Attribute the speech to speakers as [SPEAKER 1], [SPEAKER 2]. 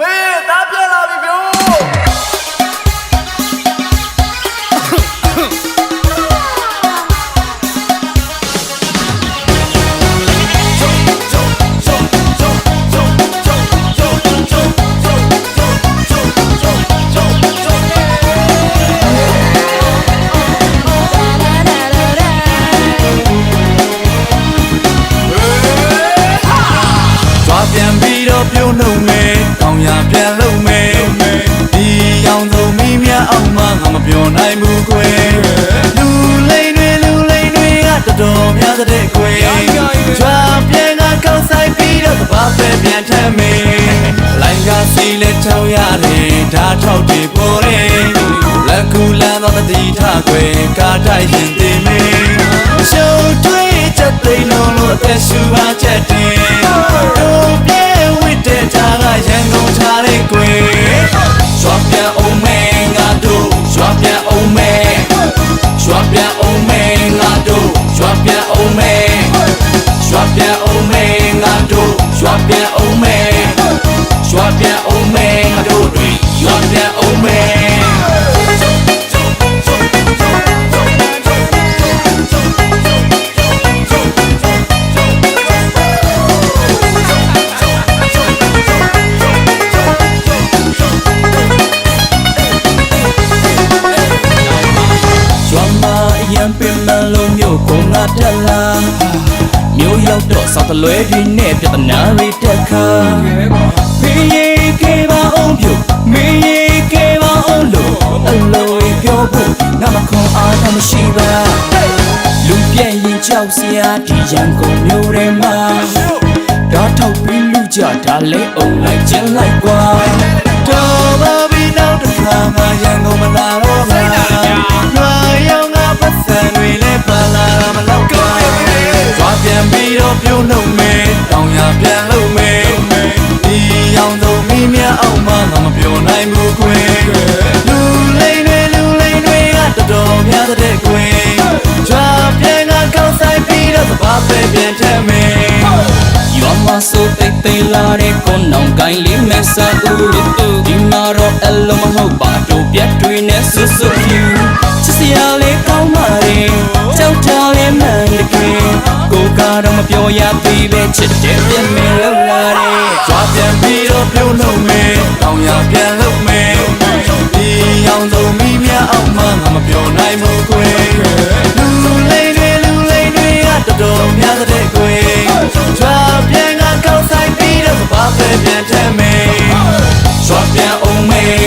[SPEAKER 1] မေသားပြန်လာပြီဗျို့
[SPEAKER 2] ကြွားပြန်ပြီးတော့ပြုံးနှုံမယ် စီလက်ချောင်းရတယ်ဓာတ်ထောက်တွေပေါ်တယ်လက်ကူလမ်းတော့တတိထားကွယ်ကားတိုက်ရင်သေးမယ်ရှုပ်ထွေးချက်သိမ်းလုံးလို့အသက်ရှူပါချက်တင်တို့ပြေဝိတဲ့ကြားကရန်ကုန်ထားတဲ့ကွယ်ရွာပြန်အောင်မဲငါတို့ရွာပြန်အောင်မဲရွာပြန်အောင်မဲငါတို့ရွာပြန်အောင်မဲရွာပြန်အောင်မဲငါတို့ရွာပြန်အောင် ရင်ပင်မလုံးမျိုးကိုငါတက်လာမျိုးရောက်တော့စောက်တလွဲတွေနဲ့ပြဿနာတွေတက်ခါဖေးရီကေပါအောင်ပြုမင်းရီကေပါအောင်လို့အလိုပြောဖို့ငါမခွန်အားမရှိပါလူပြည့်ရင်ကြောက်စရာဒီရန်ကုန်မျိုးထဲမှာဓာတ်ထောက်ပြီးလူကြဒါလဲအောင်လိုက်ခြင်းလိုက်ကွာတော် ပြီးတော့ပြုံးနှုတ်မယ်တောင်ရပြန်လို့မယ်ဒီအောင်ဆုံးမိမြအောင်မှငါမပြောနိုင်ဘူးခွေလူလိမ့်တွေလူလိမ့်တွေကတော်တော်များတဲ့ခွေကြွားပြန်ကကောက်ဆိုင်ပြီးတော့သဘာပဲပြန်ထက်မယ်ရွာမှာဆိုတိတ်တိတ်လာတဲ့ကိုနောင်ကိုင်းလေးမဲ့ဆာဦးရီတူဒီမှာတော့အလုံးမဟုတ်ပါတို့ပြတ်တွေနဲ့ဆွဆွဖြူချစ်စရာလေးကောင်းပါ တော့မပြောရသေးပဲချစ်တယ်ပြည့်မယ်လို့လာတယ်ကြွားပြန်ပြီးတော့ပြုံးလုံးမယ်တောင်ရပြန်လို့မယ်ဒီအောင်ဆုံးမိမြအောင်မှငါမပြောနိုင်ဘူးကွယ်လူလိမ့်တွေလူလိမ့်တွေကတော်တော်များတဲ့ကွယ်ကြွားပြန်ကကောက်ဆိုင်ပြီးတော့ဘာပဲပြန်ထမ်းမယ်ကြွားပြန်အောင်မယ်